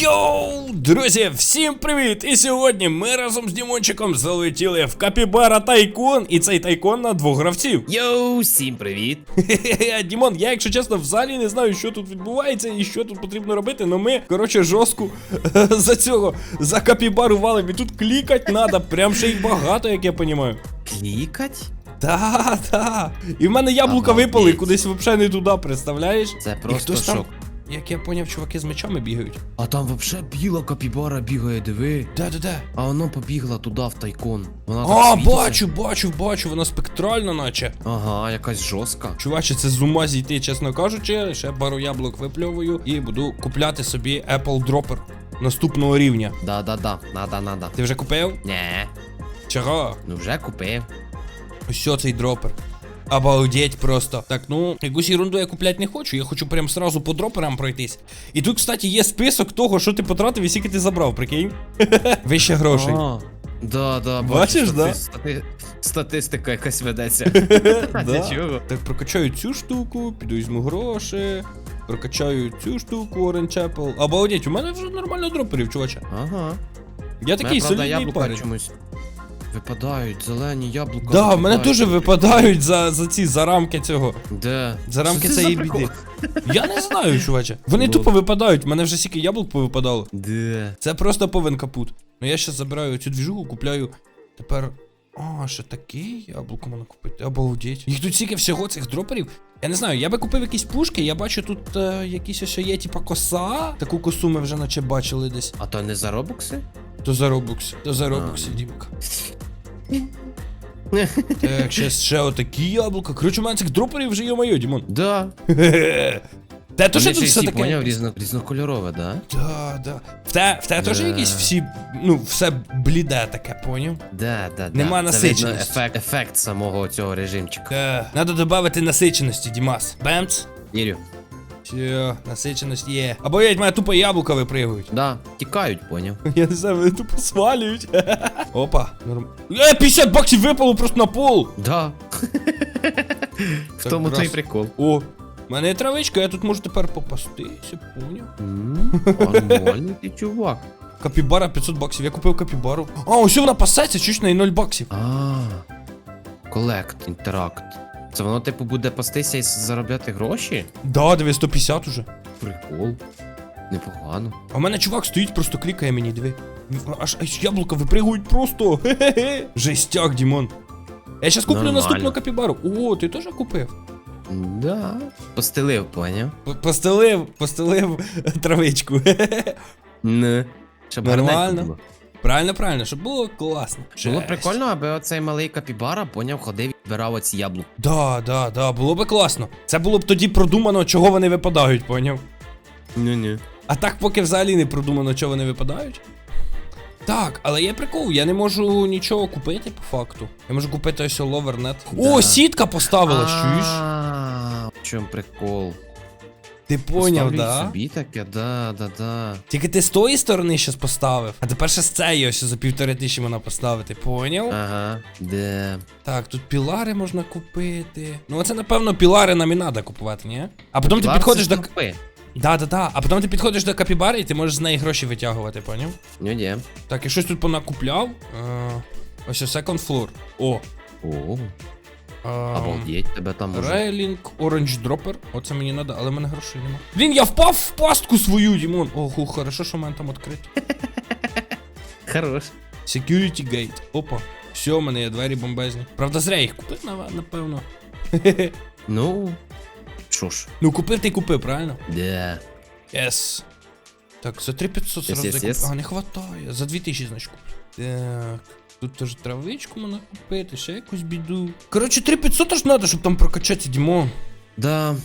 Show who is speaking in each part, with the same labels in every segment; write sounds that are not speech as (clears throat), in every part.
Speaker 1: Йоу, друзі, всім привіт! І сьогодні ми разом з Дімончиком залетіли в Капібара Тайкон, і цей тайкон на двох гравців.
Speaker 2: Йоу, всім привіт!
Speaker 1: Хе-хе-хе, Дімон, я, якщо чесно, взагалі не знаю, що тут відбувається і що тут потрібно робити, але ми, коротше, жорстко (laughs) за цього, за капібару валим. І тут клікать треба, прям ще їх багато, як я розумію.
Speaker 2: Клікать?
Speaker 1: Та, та. І в мене яблука випали кудись взагалі не туди, представляєш?
Speaker 2: Це просто шок.
Speaker 1: Як я поняв, чуваки з мечами бігають.
Speaker 2: А там вообще біла капібара бігає, диви.
Speaker 1: Де, де, де?
Speaker 2: А воно побігла туди в тайкон. Вона так
Speaker 1: А,
Speaker 2: світиться.
Speaker 1: бачу, бачу, бачу, вона спектральна, наче.
Speaker 2: Ага, якась жорстка.
Speaker 1: Чуваче, це з ума зійти, чесно кажучи. Ще пару яблук випльовую і буду купляти собі Apple Dropper наступного рівня.
Speaker 2: Да-да-да, надо-надо.
Speaker 1: Ти вже купив?
Speaker 2: Не,
Speaker 1: Чого?
Speaker 2: ну вже купив.
Speaker 1: Ось цей дропер. Обалдеть просто. Так, ну, якусь ерунду я купляти не хочу, я хочу прям сразу по дроперам пройтись. І тут, кстати, є список того, що ти потратив і скільки ти забрав, прикинь? (laughs) Вище грошей.
Speaker 2: Да, да,
Speaker 1: Бачиш, да?
Speaker 2: стати- Статистика якась ведеться. (laughs)
Speaker 1: Да. Так, прокачаю цю штуку, піду візьму гроші. Прокачаю цю штуку Orange Apple. Обалдеть, у мене вже нормально дроперів, чуваче.
Speaker 2: Ага.
Speaker 1: Я такий солідний парень.
Speaker 2: чомусь випадають, зелені яблука.
Speaker 1: Да, в мене
Speaker 2: дуже
Speaker 1: теж випадають за, за ці за рамки цього.
Speaker 2: Де?
Speaker 1: За рамки
Speaker 2: Що це
Speaker 1: цієї
Speaker 2: за прикол?
Speaker 1: біди. Я не знаю, чуваче. Вони
Speaker 2: Ну.
Speaker 1: тупо випадають, в мене вже стільки яблук повипадало.
Speaker 2: Де?
Speaker 1: Це просто повен капут. Ну я ще забираю цю двіжуху, купляю. Тепер. А, ще такий яблуко можна купити. Обалдеть. Їх тут стільки всього цих дроперів. Я не знаю, я би купив якісь пушки, я бачу тут е, якісь ось є, типа коса. Таку косу ми вже наче бачили десь.
Speaker 2: А то не за робокси?
Speaker 1: То за робокс, то за робокс,
Speaker 2: А.
Speaker 1: Дімка. Так, ще, ще отакі яблука. Коротше, у мене цих дроперів вже є моє, Дімон.
Speaker 2: Да.
Speaker 1: Та (laughs) то що тут все таке?
Speaker 2: поняв, різно, різнокольорове, да?
Speaker 1: Да, да. В те, в те теж
Speaker 2: Да.
Speaker 1: якісь всі, ну, все бліде таке, поняв?
Speaker 2: Да, да, да.
Speaker 1: Нема
Speaker 2: Це
Speaker 1: насиченості.
Speaker 2: видно ефект, ефект самого цього режимчика.
Speaker 1: Е, Надо додати насиченості, Дімас. Бемц.
Speaker 2: Вірю.
Speaker 1: Все, насиченість є. Або я мене тупо яблука випригують.
Speaker 2: Да, тікають, поняв. (laughs)
Speaker 1: Я не знаю, вони тупо свалюють. (laughs) Опа, норм. Е, 50 баксів випало просто на пол.
Speaker 2: Да. (laughs) В
Speaker 1: Так,
Speaker 2: тому то й
Speaker 1: раз.
Speaker 2: прикол.
Speaker 1: О, в мене є травичка, я тут можу тепер попастися, поняв.
Speaker 2: Нормальний ти чувак.
Speaker 1: Капібара 500 баксів, я купив капібару. А, ось вона пасеться, чуть на 0 баксів.
Speaker 2: А. Колект, інтеракт. Це воно, типу, буде пастися і заробляти гроші?
Speaker 1: Да, диви, 150 уже.
Speaker 2: Прикол. Непогано.
Speaker 1: А в мене чувак стоїть, просто клікає мені, диви. Аж, аж яблука випригують просто. Хе-хе-хе. Жестяк, Дімон. Я щас куплю
Speaker 2: Нормально.
Speaker 1: наступну капібару. О, ти теж купив?
Speaker 2: Да. Постелив, поняв.
Speaker 1: П- Постелив, постелив (laughs) травичку.
Speaker 2: Не. Щоб
Speaker 1: Нормально.
Speaker 2: гарненько було.
Speaker 1: Правильно, правильно, щоб було класно.
Speaker 2: Було
Speaker 1: Жесть.
Speaker 2: прикольно, аби оцей малий капібара, поняв, ходив і збирав оці яблука.
Speaker 1: Да, да, да, було би класно. Це було б тоді продумано, чого вони випадають, поняв?
Speaker 2: Ні-ні.
Speaker 1: А так поки взагалі не продумано, чого вони випадають. Так, але є прикол, я не можу нічого купити по факту. Я можу купити ось ловернет. О, сітка поставила, чуєш?
Speaker 2: В чому прикол?
Speaker 1: Ти поняв,
Speaker 2: Поставлю
Speaker 1: да?
Speaker 2: собі таке, да, да, да.
Speaker 1: Тільки ти з тої сторони щас поставив, а тепер ще з цієї ось за півтори тисячі можна поставити, поняв?
Speaker 2: Ага, де.
Speaker 1: Так, тут пілари можна купити. Ну, оце, напевно, пілари нам і треба купувати, ні? А потім ти підходиш до.
Speaker 2: стовпи.
Speaker 1: Да, да, да. А потім ти підходиш до капібари і ти можеш з неї гроші витягувати, поняв?
Speaker 2: Ні-ні.
Speaker 1: Так, я щось тут понакупляв. Е, ось second floor. О.
Speaker 2: О, обалдеть, тебе там може.
Speaker 1: Рейлінг, Orange Dropper. Оце мені треба, але в мене грошей нема. Блін, я впав в пастку свою, Дімон. Ого, хорошо, що в мене там відкрито. (laughs)
Speaker 2: Хорош.
Speaker 1: Security Gate. Опа. Все, у мене є двері бомбезні. Правда, зря їх купив, напевно. (laughs)
Speaker 2: Ну. Що ж,
Speaker 1: ну, купив ти купив, правильно?
Speaker 2: де.
Speaker 1: Yes. Так, за 3500 сразу
Speaker 2: yes,
Speaker 1: куп-
Speaker 2: yes.
Speaker 1: А, не хватає. За 2000, значить, куплю. Так. Тут теж травичку можна купити, ще якусь біду. Коротше, 3500 аж треба, щоб там прокачати, Дімон.
Speaker 2: Да.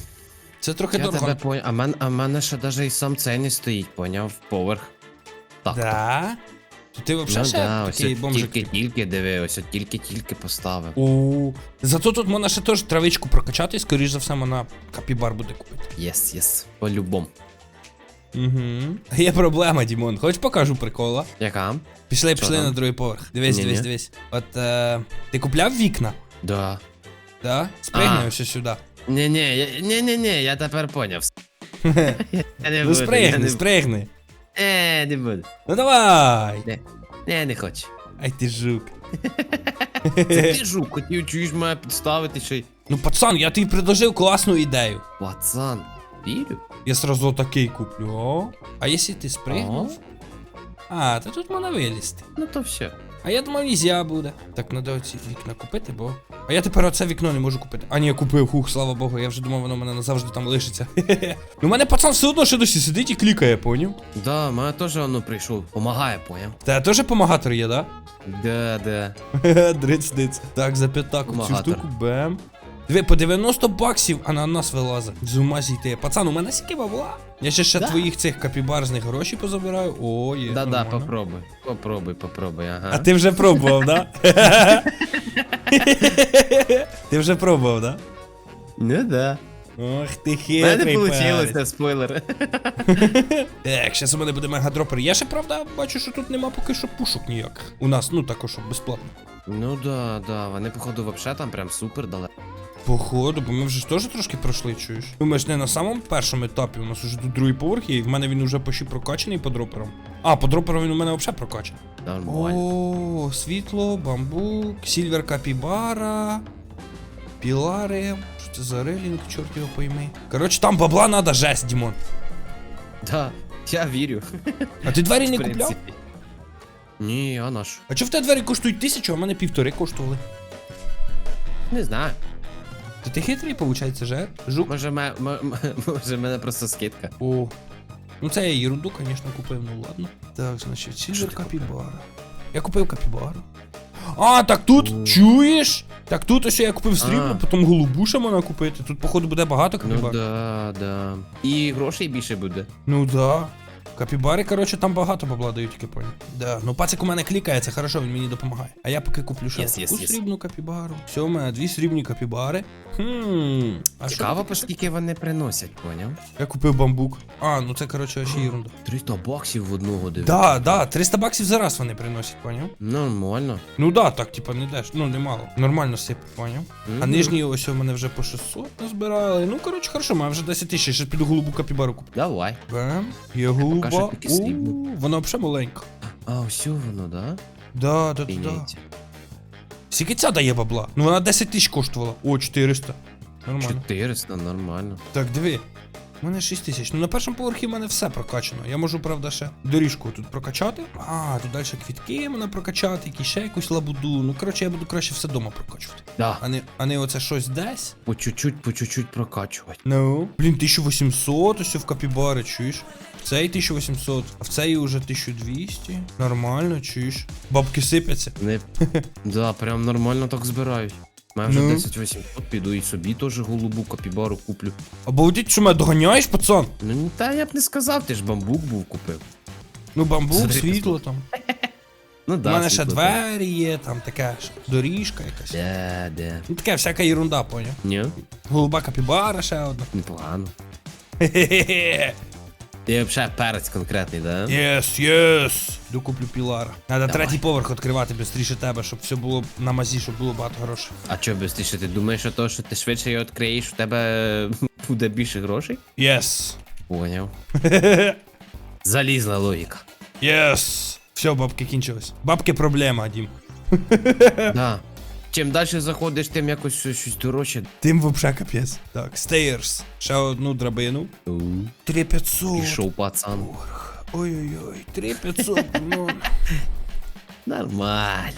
Speaker 1: Це трохи
Speaker 2: Я
Speaker 1: дорого.
Speaker 2: тебе поняв. А мен, а мене ще даже і сам цей не стоїть, поняв, поверх. Так.
Speaker 1: Да? То ти
Speaker 2: Ну
Speaker 1: ще
Speaker 2: да, ось
Speaker 1: такий
Speaker 2: от
Speaker 1: бомжик.
Speaker 2: тільки-тільки диви, ось от тільки-тільки поставив.
Speaker 1: У. Зато тут можна ще теж травичку прокачати, і скоріш за все вона капібар буде купити.
Speaker 2: Єс, єс, по-любому.
Speaker 1: Угу. Є проблема, Дімон. Хоч покажу прикола.
Speaker 2: Яка?
Speaker 1: Пішли,
Speaker 2: Що
Speaker 1: пішли
Speaker 2: там?
Speaker 1: на другий поверх. Дивись,
Speaker 2: Ні-ні.
Speaker 1: дивись, дивись. От е, ти купляв вікна?
Speaker 2: Да.
Speaker 1: Да? Спригни
Speaker 2: А.
Speaker 1: ось сюди.
Speaker 2: Ні-ні, я- ні-ні-ні, я тепер поняв. (laughs) Я не
Speaker 1: Ну
Speaker 2: буду, я
Speaker 1: спригни,
Speaker 2: не-
Speaker 1: спригни.
Speaker 2: Е, не буду.
Speaker 1: Ну давай!
Speaker 2: Не, не, не хочу.
Speaker 1: Ай ти жук. (laughs)
Speaker 2: Це ти жук, хотів чуєш мене підставити ще й.
Speaker 1: Ну, пацан, я тобі предложив класну ідею.
Speaker 2: Пацан, вірю?
Speaker 1: Я сразу такий куплю. О. А якщо ти спригнув? А, то тут можна вилізти.
Speaker 2: Ну то все.
Speaker 1: А я думав, нельзя буде. Так, треба оці вікна купити, бо. А я тепер оце вікно не можу купити. А ні, я купив, хух, слава Богу, я вже думав, воно в мене назавжди там лишиться. (laughs) Ну, у мене пацан все одно ще досі сидить і клікає, поняв?
Speaker 2: Да, мене теж воно прийшов. Помагає, поняв?
Speaker 1: Та теж помагатор є, да?
Speaker 2: Да, да. (laughs)
Speaker 1: Дриц, диц. Так, за п'ятаку цю
Speaker 2: Помагатор.
Speaker 1: штуку бем. Диви, по 90 баксів, а на нас вилазить. З ума зійти. Пацан, у мене скільки бабла. Я ще ще
Speaker 2: Да.
Speaker 1: твоїх цих капібарзних гроші позабираю. О, є.
Speaker 2: Да, да,
Speaker 1: нормально.
Speaker 2: попробуй. Попробуй, попробуй, ага.
Speaker 1: А ти вже пробував, да? (laughs) ти вже пробував, да?
Speaker 2: Ну да.
Speaker 1: Ох ти
Speaker 2: У
Speaker 1: хитрий
Speaker 2: мене получилося, спойлер. (laughs)
Speaker 1: Так, зараз у мене буде мегадропер. Я ще правда бачу, що тут нема поки що пушок ніяких. У нас, ну також щоб безплатно.
Speaker 2: Ну да, да, вони походу вообще там прям супер дали.
Speaker 1: Походу, бо ми вже ж теж трошки пройшли, чуєш? Ну, ми ж не на самому першому етапі, у нас уже тут другий поверх і в мене він уже почти прокачаний по дроперам. А, по дроперам він у мене взагалі прокачаний.
Speaker 2: Нормально.
Speaker 1: О, світло, бамбук, сільвер капібара, пілари. Що це за релінг, чорт його пойми. Коротше, там бабла надо жесть, Дімон.
Speaker 2: Да, я вірю.
Speaker 1: А ти двері не
Speaker 2: В
Speaker 1: купляв?
Speaker 2: принципі. Ні, а наш.
Speaker 1: А чого в тебе двері коштують тисячу, а в мене півтори коштували?
Speaker 2: Не знаю.
Speaker 1: Та ти хитрий, виходить, жер? Жук?
Speaker 2: Може, ме, ме, ме- може, в мене просто скидка.
Speaker 1: О. Ну це я ерунду, звісно, купив, ну ладно. Так, значить,
Speaker 2: Що
Speaker 1: сільвер
Speaker 2: ти
Speaker 1: капібара. Я купив капібару. А, так тут,
Speaker 2: О.
Speaker 1: чуєш? Так тут ось я купив срібло,
Speaker 2: А.
Speaker 1: потім голубу ще можна купити. Тут, походу, буде багато
Speaker 2: Ну
Speaker 1: капібар.
Speaker 2: да, да. І грошей більше буде.
Speaker 1: Ну да. Капібари, коротше, там багато бабла дають, тільки понял. Да. Ну пацик у мене клікає, це хорошо, він мені допомагає. А я поки куплю ще
Speaker 2: Yes, yes,
Speaker 1: таку
Speaker 2: yes.
Speaker 1: срібну капібару. Все, у мене дві срібні капібари. Хм. А що
Speaker 2: Цікаво,
Speaker 1: таке?
Speaker 2: по скільки вони приносять, поняв?
Speaker 1: Я купив бамбук. А, ну це, коротше, ще ерунда. (gasps)
Speaker 2: 300 баксів в одного диви.
Speaker 1: Да, да, 300 баксів за раз вони приносять, поняв?
Speaker 2: Нормально.
Speaker 1: Ну да, так, типа, не деш. Ну, немало. Нормально сип, поняв? А
Speaker 2: Мгм.
Speaker 1: нижні ось у мене вже по 600 назбирали. Ну, коротше, хорошо, маю вже 10 тисяч, я ще піду голубу капібару куплю.
Speaker 2: Давай.
Speaker 1: Бем, є голуба.
Speaker 2: Що таке срібло.
Speaker 1: У, Вона взагалі маленько.
Speaker 2: А, все воно, да?
Speaker 1: Да, да, да, да.
Speaker 2: Пінять.
Speaker 1: Скільки ця дає бабла? Ну вона 10 тисяч коштувала. О, 400. Нормально.
Speaker 2: 400, нормально.
Speaker 1: Так, диви. У мене 6 тисяч. Ну на першому поверхі в мене все прокачано. Я можу, правда, ще доріжку тут прокачати. А, тут далі квітки можна прокачати, якісь ще якусь лабуду. Ну, коротше, я буду краще все дома прокачувати.
Speaker 2: Да.
Speaker 1: А не, а не оце щось десь.
Speaker 2: По чуть-чуть, по чуть-чуть прокачувати.
Speaker 1: Ну. Блін, 1800, ось в капібари, чуєш? В цей 1800, а в цей уже 1200. Нормально, чуєш? Бабки сипляться.
Speaker 2: Не... (laughs) да, прям нормально так збирають. Маю вже
Speaker 1: Ну.
Speaker 2: 10 800 піду і собі теж голубу капібару куплю.
Speaker 1: Обалдіть, що мене доганяєш, пацан?
Speaker 2: Ну та я б не сказав, ти ж бамбук був купив.
Speaker 1: Ну, бамбук,
Speaker 2: Смотри,
Speaker 1: світло там.
Speaker 2: Ну
Speaker 1: У мене ще
Speaker 2: світло там.
Speaker 1: двері є, там така ж доріжка якась.
Speaker 2: Де, де.
Speaker 1: Ну таке всяка ерунда, поняв.
Speaker 2: Ні,
Speaker 1: Голуба капібара ще одна.
Speaker 2: непогано.
Speaker 1: Хе-хе-хе.
Speaker 2: Ти взагалі перець конкретний, да?
Speaker 1: Єс, єс. Докуплю. Надо
Speaker 2: Давай.
Speaker 1: третій поверх відкривати швидше тебе, щоб все було на мазі, щоб було багато грошей.
Speaker 2: А чо що ти думаєш, що то, що ти швидше його відкриєш, у тебе (laughs) буде більше грошей?
Speaker 1: Єс.
Speaker 2: Поняв. (laughs) Залізна логіка.
Speaker 1: Єс. Все, бабки кінчились. Бабки проблема, Дім.
Speaker 2: Да. Чим далі заходиш, тим якось щось, щось дорожче.
Speaker 1: Тим вообще капець. Так, стейрс. Ще одну драбину. 3500.
Speaker 2: Пішов пацан.
Speaker 1: Ой-ой-ой, 3500, ну. (laughs)
Speaker 2: Нормально.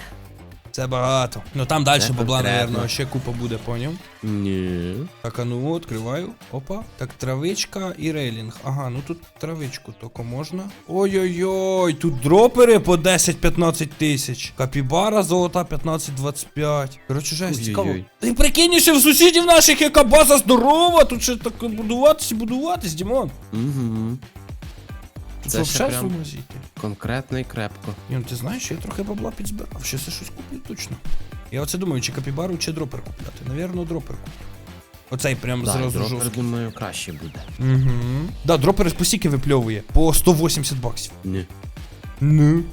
Speaker 1: Це багато. Ну там далі
Speaker 2: Це
Speaker 1: бабла,
Speaker 2: конкретно.
Speaker 1: наверное, ще купа буде, поняв?
Speaker 2: Ні.
Speaker 1: Так, а ну відкриваю. Опа. Так, травичка і рейлінг. Ага, ну тут травичку тільки можна. Ой-ой-ой, тут дропери по 10-15 тисяч. Капібара золота 15-25. Коротше, жесть, цікаво.
Speaker 2: Ой-ой-ой.
Speaker 1: Ти прикинь, що в сусідів наших яка база здорова, тут ще так будуватись і будуватись, Дімон.
Speaker 2: Угу. Це ще
Speaker 1: вообще
Speaker 2: прям-. Конкретно і крепко.
Speaker 1: Ні, ну ти знаєш, я трохи бабла підзбирав, ще це щось куплю точно. Я оце думаю, чи капібару, чи дропер купляти. Навірно, дропер куплю. Оцей прям
Speaker 2: Да,
Speaker 1: зразу
Speaker 2: дропер,
Speaker 1: жорсткий.
Speaker 2: думаю, краще буде.
Speaker 1: Угу. Да, дропер по стільки випльовує. По 180 баксів.
Speaker 2: Ні.
Speaker 1: Ну.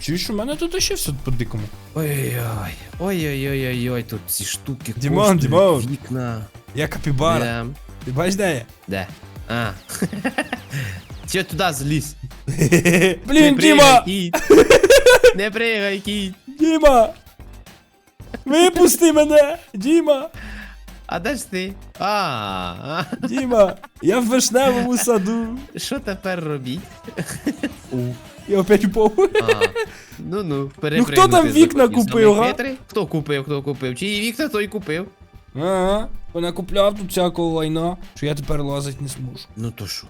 Speaker 1: Чуєш, у мене тут ще все по дикому.
Speaker 2: Ой-ой-ой. Ой-ой-ой-ой, тут ці штуки
Speaker 1: Дімон,
Speaker 2: коштують,
Speaker 1: Дімон.
Speaker 2: вікна.
Speaker 1: Я капібара.
Speaker 2: Де?
Speaker 1: Ти бачиш, де я?
Speaker 2: Де? А. (laughs) Туди зліз? (laughs)
Speaker 1: Блін, Діма!
Speaker 2: кіт! Не пригай, кіт!
Speaker 1: Діма! Випусти мене! Діма!
Speaker 2: А де ж ти? А,
Speaker 1: Діма! Я в вишневому саду.
Speaker 2: що тепер робіть?
Speaker 1: Я опять упав.
Speaker 2: А, ну ну,
Speaker 1: Ну, хто там вікна купив, га?
Speaker 2: Хто купив, хто купив? Чиї вікна, той купив.
Speaker 1: Ага. Вона купляв тут всякого лайна, що я тепер лазить не зможу.
Speaker 2: Ну то що?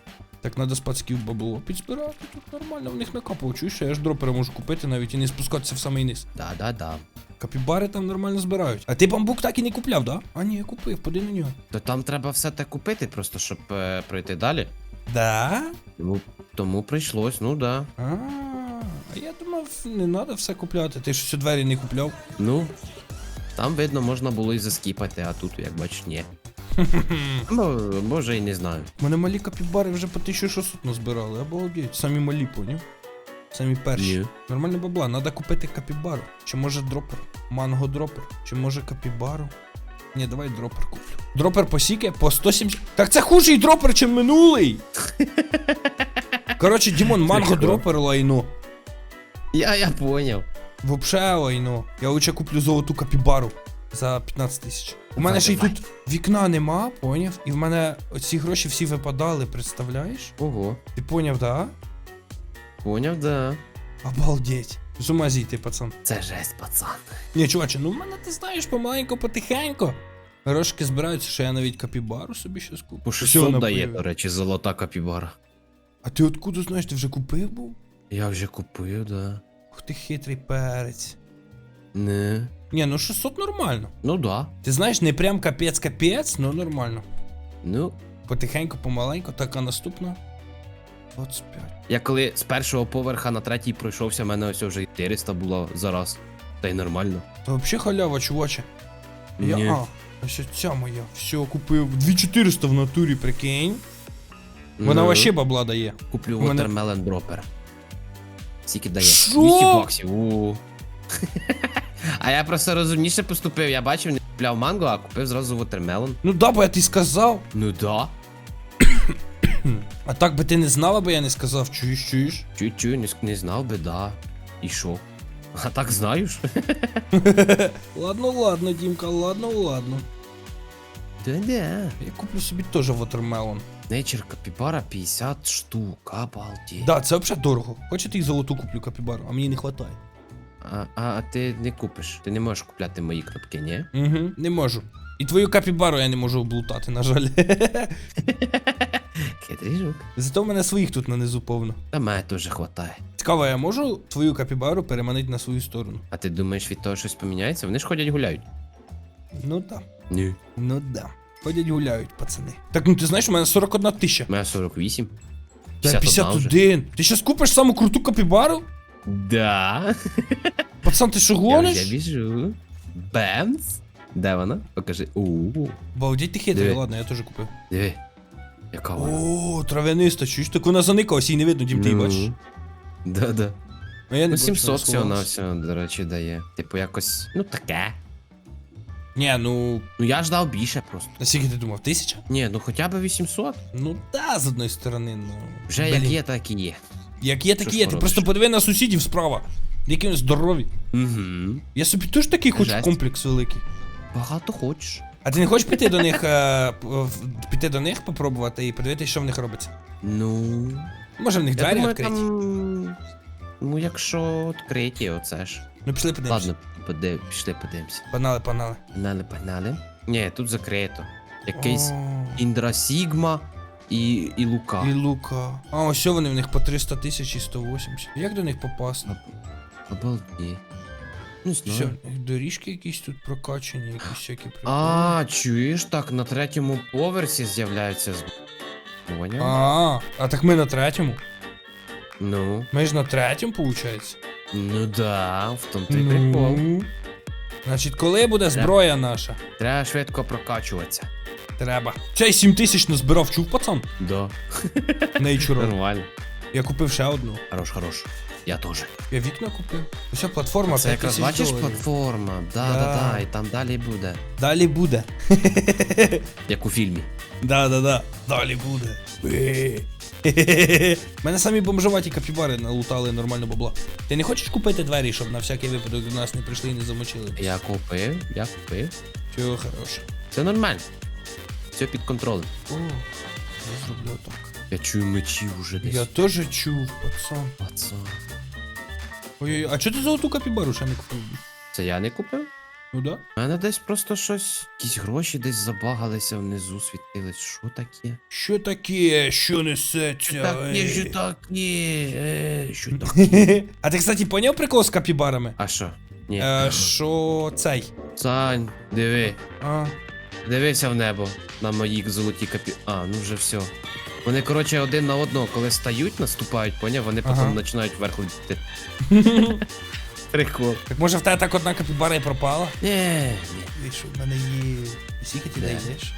Speaker 1: Так треба з пацків бабло підзбирати, тут нормально в них накапав. Чуєш, що я ж дропери можу купити навіть і не спускатися в самий низ.
Speaker 2: Да-да-да.
Speaker 1: Капібари там нормально збирають. А ти бамбук так і не купляв, да? А ні, я купив, поди на нього.
Speaker 2: То там треба все те купити, просто щоб е, пройти далі.
Speaker 1: Да?
Speaker 2: Тому, тому прийшлось, ну да.
Speaker 1: А, а я думав, не треба все купляти. Ти щось у двері не купляв.
Speaker 2: Ну. Там, видно, можна було і заскіпати, а тут, як бачиш, ні. (laughs) Ну, може і не знаю.
Speaker 1: У мене малі капібари вже по 1600 назбирали, обалдеть. Самі малі, поняв? Самі перші.
Speaker 2: Ні.
Speaker 1: Нормально бабла, треба купити капібару. Чи може дропер? Манго дропер. Чи може капібару? Ні, давай дропер куплю. Дропер по сіки по 170. Так це хужий дропер, чим минулий. (laughs) Коротше, Дімон, манго дропер лайно.
Speaker 2: Я, я поняв.
Speaker 1: Вообще лайно. Я лучше куплю золоту капібару за 15 тисяч. У мене ще й тут вікна нема, поняв? І в мене оці гроші всі випадали, представляєш?
Speaker 2: Ого.
Speaker 1: Ти поняв, да?
Speaker 2: Поняв, да.
Speaker 1: Обалдеть. З ума зійти, пацан.
Speaker 2: Це жесть, пацан.
Speaker 1: Ні, чуваче, ну в мене ти знаєш помаленьку, потихеньку. Грошки збираються, що я навіть капібару собі щас куплю.
Speaker 2: По
Speaker 1: Що
Speaker 2: 600
Speaker 1: вона
Speaker 2: дає, до речі, золота капібара.
Speaker 1: А ти откуда знаєш, ти вже купив був?
Speaker 2: Я вже купив, да.
Speaker 1: Ух ти хитрий перець.
Speaker 2: Не.
Speaker 1: Ні, ну 600 нормально.
Speaker 2: Ну да.
Speaker 1: Ти знаєш, не прям капець-капець, ну нормально.
Speaker 2: Ну.
Speaker 1: Потихеньку, помаленьку, так а наступна. 25.
Speaker 2: Я коли з першого поверха на третій пройшовся, в мене ось вже 400 було за раз. Та й нормально.
Speaker 1: Та взагалі халява, чуваче. Я,
Speaker 2: Ні.
Speaker 1: а, ось ця моя. Все, купив. 2400 в натурі, прикинь. Вона
Speaker 2: Ну,
Speaker 1: вообще бабла дає.
Speaker 2: Куплю
Speaker 1: мене-
Speaker 2: Watermelon Dropper. Скільки дає?
Speaker 1: Що?
Speaker 2: 200 баксів. У. а я просто розумніше поступив. Я бачив, не купляв манго, а купив зразу Watermelon.
Speaker 1: Ну да, бо я ти сказав.
Speaker 2: Ну да.
Speaker 1: А так би ти не знала, бо я не сказав, чуєш, чуєш?
Speaker 2: Чую-чую, не, с- не знав би, да. І що? А так знаєш? (laughs)
Speaker 1: ладно, ладно, Дімка, ладно, ладно.
Speaker 2: Да-да.
Speaker 1: Я куплю собі теж watermelon.
Speaker 2: Nature Capybara 50 штук, обалдеть.
Speaker 1: Да, це взагалі дорого. Хочете і золоту куплю капібару, а мені не вистачає.
Speaker 2: А, а, ти не купиш. Ти не можеш купляти мої кнопки, ні?
Speaker 1: Угу, не можу. І твою капібару я не можу облутати, на жаль. (laughs)
Speaker 2: Хитрий жук.
Speaker 1: Зато в мене своїх тут нанизу повно.
Speaker 2: Та мене теж хватає.
Speaker 1: Цікаво, я можу твою капібару переманити на свою сторону?
Speaker 2: А ти думаєш, від того щось поміняється? Вони ж ходять гуляють.
Speaker 1: Ну да.
Speaker 2: Ні.
Speaker 1: Ну да. Ходять гуляють, пацани. Так, ну ти знаєш, у мене 41 тисяча.
Speaker 2: У мене 48.
Speaker 1: Та
Speaker 2: 51
Speaker 1: 51. Ти щас купиш саму круту капібару?
Speaker 2: Да.
Speaker 1: Пацан, ти що
Speaker 2: Я
Speaker 1: гониш?
Speaker 2: вже біжу. Бемс. Де вона? Покажи. У.
Speaker 1: Балдіть ти хитрий,
Speaker 2: Диви.
Speaker 1: ладно, я теж купив.
Speaker 2: Диви. Яка вона?
Speaker 1: О, травяниста, чуєш? Так вона заникалась, її не видно, дім ти її
Speaker 2: Ну.
Speaker 1: бачиш.
Speaker 2: Да-да.
Speaker 1: А я не
Speaker 2: Ну,
Speaker 1: бачу,
Speaker 2: 700
Speaker 1: вона
Speaker 2: всього на всього, до речі, дає. Типу якось. Ну таке.
Speaker 1: Ні, ну.
Speaker 2: Ну я ждав більше просто.
Speaker 1: А скільки ти думав? Тисяча?
Speaker 2: Ні, ну хоча б 800.
Speaker 1: Ну та, з одної сторони, ну.
Speaker 2: Вже
Speaker 1: Блін.
Speaker 2: як є, так і є.
Speaker 1: Як є,
Speaker 2: Що
Speaker 1: так
Speaker 2: ж
Speaker 1: є. Ти просто подиви на сусідів справа. Які вони здорові.
Speaker 2: Угу.
Speaker 1: Я собі теж такий хочу
Speaker 2: Жесть.
Speaker 1: комплекс великий.
Speaker 2: Багато хочеш.
Speaker 1: А ти не хочеш піти до них, (laughs) е, піти до них, попробувати і подивитися, що в них робиться?
Speaker 2: Ну.
Speaker 1: Може в них
Speaker 2: Я
Speaker 1: двері
Speaker 2: думаю,
Speaker 1: відкриті?
Speaker 2: там... Ну, якщо відкриті, оце ж.
Speaker 1: Ну пішли подивимося.
Speaker 2: Ладно, подив... пішли подивимося.
Speaker 1: Погнали, погнали.
Speaker 2: Погнали, погнали. Ні, тут закрито. Якийсь
Speaker 1: О,
Speaker 2: Індра Сігма і, і Лука.
Speaker 1: І лука. А, ось що вони в них по 300 тисяч і 180. Як до них попасти?
Speaker 2: Обалді. Не
Speaker 1: Що, доріжки якісь тут прокачані, якісь всякі приколи.
Speaker 2: А, чуєш, так, на третьому поверсі з'являється з. Поняв?
Speaker 1: А, а так ми на третьому.
Speaker 2: Ну,
Speaker 1: Ми ж на третьому, виходить.
Speaker 2: ну да, в тому то й прикол.
Speaker 1: Ну. Значить, коли буде зброя наша?
Speaker 2: Треба швидко прокачуватися.
Speaker 1: Треба. Цей 7 тисяч назбирав, чув, пацан?
Speaker 2: Да. (laughs)
Speaker 1: Нейчуро.
Speaker 2: Нормально.
Speaker 1: Я купив ще одну.
Speaker 2: Хорош, хорош. Я теж.
Speaker 1: Я вікна купив. Ось ця платформа
Speaker 2: Це
Speaker 1: 5
Speaker 2: якраз
Speaker 1: тисяч
Speaker 2: бачиш
Speaker 1: доларів.
Speaker 2: платформа. Да,
Speaker 1: Да.
Speaker 2: да, да, і там далі буде.
Speaker 1: Далі буде. (laughs)
Speaker 2: Як у фільмі.
Speaker 1: Да, да, да. Далі буде. Е. (laughs) Мене самі бомжуваті капібари налутали нормально бабла. Ти не хочеш купити двері, щоб на всякий випадок до нас не прийшли і не замочили?
Speaker 2: Я купив, я купив.
Speaker 1: Все хороше.
Speaker 2: Це нормально. Все під контролем.
Speaker 1: О, я зроблю так.
Speaker 2: Я чую мечі вже десь.
Speaker 1: Я теж чув, пацан.
Speaker 2: Пацан.
Speaker 1: Ой, а чого ти золоту капібару ще не купив?
Speaker 2: Це я не купив?
Speaker 1: Ну да?
Speaker 2: У мене десь просто щось. Якісь гроші десь забагалися внизу, світились. Що таке?
Speaker 1: Що таке, що несеться?
Speaker 2: Таке, що таке? Що таке? (laughs)
Speaker 1: А ти, кстати, поняв прикол з капібарами?
Speaker 2: А що? Ні.
Speaker 1: Е, що цей?
Speaker 2: Сань, диви.
Speaker 1: А,
Speaker 2: Дивися в небо на мої золоті капі. А, ну вже все. Вони, коротше, один на одного, коли стають, наступають, поняв, вони
Speaker 1: Ага.
Speaker 2: потім починають вверх летіти. (laughs) Прикол.
Speaker 1: так може в тебе так одна капібара і пропала?
Speaker 2: Ні, ні.
Speaker 1: І що в мене є. Скільки ти
Speaker 2: Де?
Speaker 1: даєш?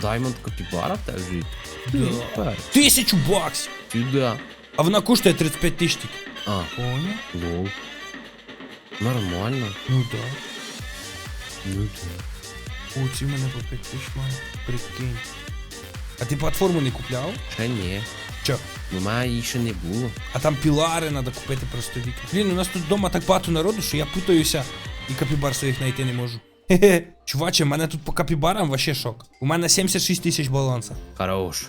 Speaker 2: Даймонд Капібара теж жить.
Speaker 1: Тисячу баксів!
Speaker 2: Сюди.
Speaker 1: А вона коштує 35 тисяч тільки.
Speaker 2: А,
Speaker 1: Поняв?
Speaker 2: лол. Нормально.
Speaker 1: Ну да.
Speaker 2: Ну да.
Speaker 1: О, ці мене по 5 тисяч має. Прикинь. А ти платформу не купляв?
Speaker 2: Ще ні.
Speaker 1: Чо?
Speaker 2: Ну, мене її ще не було.
Speaker 1: А там пілари треба купити просто вікна. Блін, у нас тут вдома так багато народу, що я путаюся і капібар своїх знайти не можу. Хе-хе. Чуваче, в мене тут по капібарам вообще шок. У мене 76 тисяч баланса.
Speaker 2: Хорош.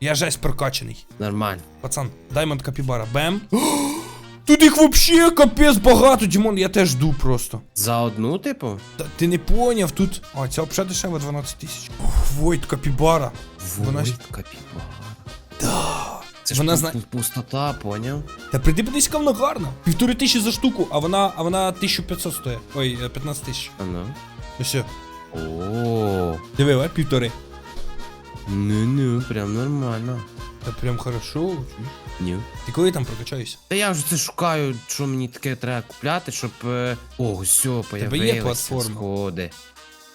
Speaker 1: Я жесть прокачаний.
Speaker 2: Нормально.
Speaker 1: Пацан, Даймонд Капібара. Бем. (gasps) Тут їх вообще капець багато, Дімон, я теж жду просто.
Speaker 2: За одну, типу?
Speaker 1: Та ти не поняв тут. А, ця взагалі дешева 12 тисяч. Войт Капібара. Вона ж-
Speaker 2: Войт Капібара.
Speaker 1: Да.
Speaker 2: Це ж
Speaker 1: Вона зна...
Speaker 2: пу- пустота, поняв?
Speaker 1: Та прийди подивись, яка вона гарна. Півтори тисячі за штуку, а вона, а вона 1500 стоїть. Ой, е, 15 тисяч.
Speaker 2: А ну.
Speaker 1: Ну все.
Speaker 2: О,
Speaker 1: Диви, а, півтори.
Speaker 2: ну-ну, прям нормально.
Speaker 1: Та прям хорошо.
Speaker 2: Ні.
Speaker 1: Ти коли там прокачаєшся?
Speaker 2: Та я вже це шукаю, що мені таке треба купляти, щоб. е, О, все,
Speaker 1: є
Speaker 2: появилися
Speaker 1: платформа?
Speaker 2: сходи.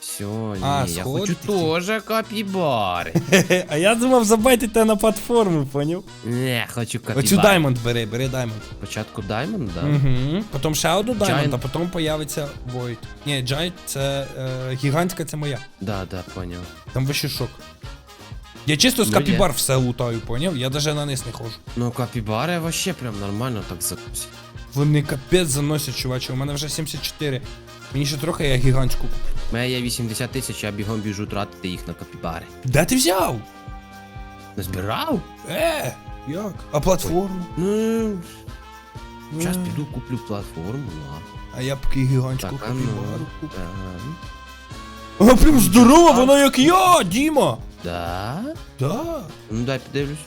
Speaker 2: Все, ні,
Speaker 1: А,
Speaker 2: я
Speaker 1: сходи
Speaker 2: хочу
Speaker 1: такі?
Speaker 2: теж капібари. (laughs)
Speaker 1: А я думав забайте те на платформу, поняв?
Speaker 2: Не, хочу капібари.
Speaker 1: Оцю Даймонд бери, бери Даймонд.
Speaker 2: Спочатку Даймонд, да?
Speaker 1: Угу. Потім ще одну Даймонд,
Speaker 2: Giant.
Speaker 1: а потім появиться Void. Ні, Giant це е, гігантська, це моя.
Speaker 2: Да, да, поняв.
Speaker 1: Там вообще шок. Я чисто з
Speaker 2: Ну,
Speaker 1: капібар все лутаю, поняв? Я даже на низ не ходжу.
Speaker 2: Ну, капібари вообще прям нормально так закусить.
Speaker 1: Вони капець заносять, чуваче. У мене вже 74. Мені ще трохи я гігантську. куплю.
Speaker 2: У мене є 80 тисяч, я бігом біжу тратити їх на капібари.
Speaker 1: Де ти взяв?
Speaker 2: Назбирав?
Speaker 1: Е, як? А платформу?
Speaker 2: Ну, зараз
Speaker 1: М.
Speaker 2: піду куплю платформу, ладно.
Speaker 1: А я поки гігантську
Speaker 2: Так, а ну.
Speaker 1: капібару куплю.
Speaker 2: Ага.
Speaker 1: Вона прям здорова, вона як я, Діма!
Speaker 2: Да?
Speaker 1: Да.
Speaker 2: Ну дай подивлюсь.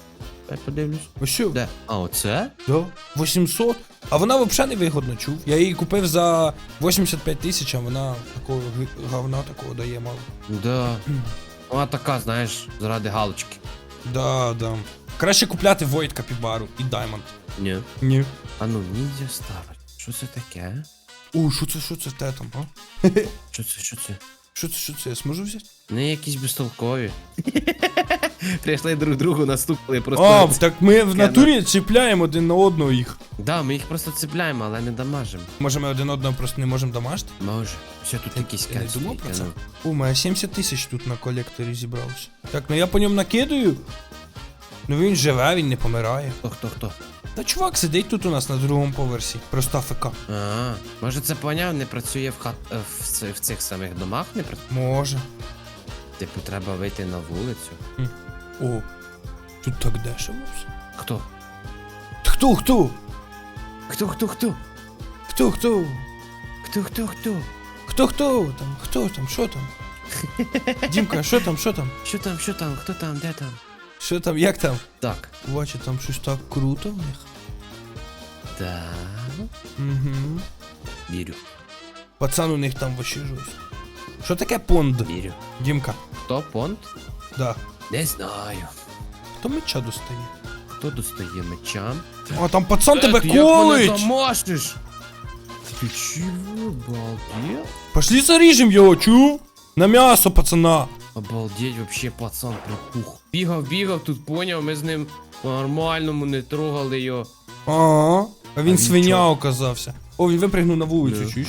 Speaker 2: Дай подивлюсь.
Speaker 1: Ось що?
Speaker 2: Де? А, оце?
Speaker 1: Да. 800. А вона взагалі не вигодно чув. Я її купив за 85 тисяч, а вона такого говна такого дає мало.
Speaker 2: Да. (clears throat) Вона така, знаєш, заради галочки.
Speaker 1: Да, да. Краще купляти Void Капібару і Diamond.
Speaker 2: Ні.
Speaker 1: Ні.
Speaker 2: А ну, ніндзя ставить. Що це таке?
Speaker 1: О, що це, що це те там, а?
Speaker 2: Що це, що це?
Speaker 1: Що це, що це, я зможу взяти?
Speaker 2: Не якісь безтолкові. (laughs) Прийшли друг другу, наступили
Speaker 1: А, так ми в натурі чіпляємо один на одного їх.
Speaker 2: Да, ми їх просто цепляємо, але не дамажимо.
Speaker 1: Може ми один одного просто не можемо дамажити?
Speaker 2: Може. Все, тут якийсь
Speaker 1: Я не думав про це?
Speaker 2: ну.
Speaker 1: О, у мене 70 тисяч тут на колекторі зібралося. Так, ну я по ньому накидаю. Ну він живе, він не помирає.
Speaker 2: Хто, хто, хто?
Speaker 1: Та чувак сидить тут у нас на другому поверсі. Просто АФК.
Speaker 2: А, може це поняв, не працює в хат е, в, ц- в цих самих домах, не працює.
Speaker 1: Може.
Speaker 2: Типу, треба вийти на вулицю.
Speaker 1: О, тут так дешево все.
Speaker 2: Хто?
Speaker 1: Хто, хто?
Speaker 2: Хто, хто, хто?
Speaker 1: Хто, хто?
Speaker 2: Хто, хто, хто?
Speaker 1: Хто, хто там? Хто там? Що там? (laughs) Дімка, що там, що там?
Speaker 2: Що там, що там, хто там, де там?
Speaker 1: Що там, як там?
Speaker 2: Так.
Speaker 1: Бачу, там щось так круто в них.
Speaker 2: Да.
Speaker 1: Угу.
Speaker 2: Вірю,
Speaker 1: Пацан у них там вообще жорстко. Що таке понд?
Speaker 2: вірю.
Speaker 1: Дімка.
Speaker 2: Хто понт?
Speaker 1: Да.
Speaker 2: Не знаю.
Speaker 1: Хто меча достає?
Speaker 2: Хто достає меча?
Speaker 1: А там пацан тебе
Speaker 2: Е, ти як мене
Speaker 1: колить!
Speaker 2: домашиш? Ти чого, балдеж?
Speaker 1: Пошли заріжем його, чув? На м'ясо, пацана.
Speaker 2: Обалдеть, вообще пацан припух. Бігав, бігав, тут поняв, ми з ним по-нормальному не трогали його.
Speaker 1: Ага. А він свиня оказався. О, він випригнув на вулицю,
Speaker 2: Да.
Speaker 1: чуєш?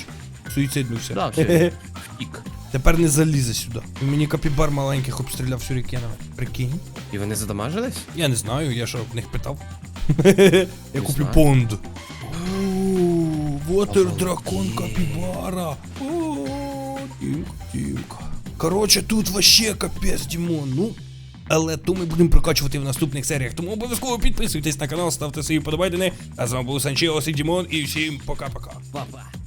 Speaker 1: Суїциднувся.
Speaker 2: Да, все, (laughs) втік.
Speaker 1: Тепер не залізе сюди. Мені капібар маленьких обстріляв сюрікенами. Прикинь.
Speaker 2: І вони задамажились?
Speaker 1: Я не знаю, я що в них питав. (laughs) Я куплю понд. Вотер дракон капібара. О, Дімка, Дімка. Коротше, тут вообще капець, Дімон. Ну. Але то ми будемо прокачувати в наступних серіях. Тому обов'язково підписуйтесь на канал, ставте свої подобайдени. А з вами був Санчеос і Дімон, і всім пока-пока.
Speaker 2: Папа.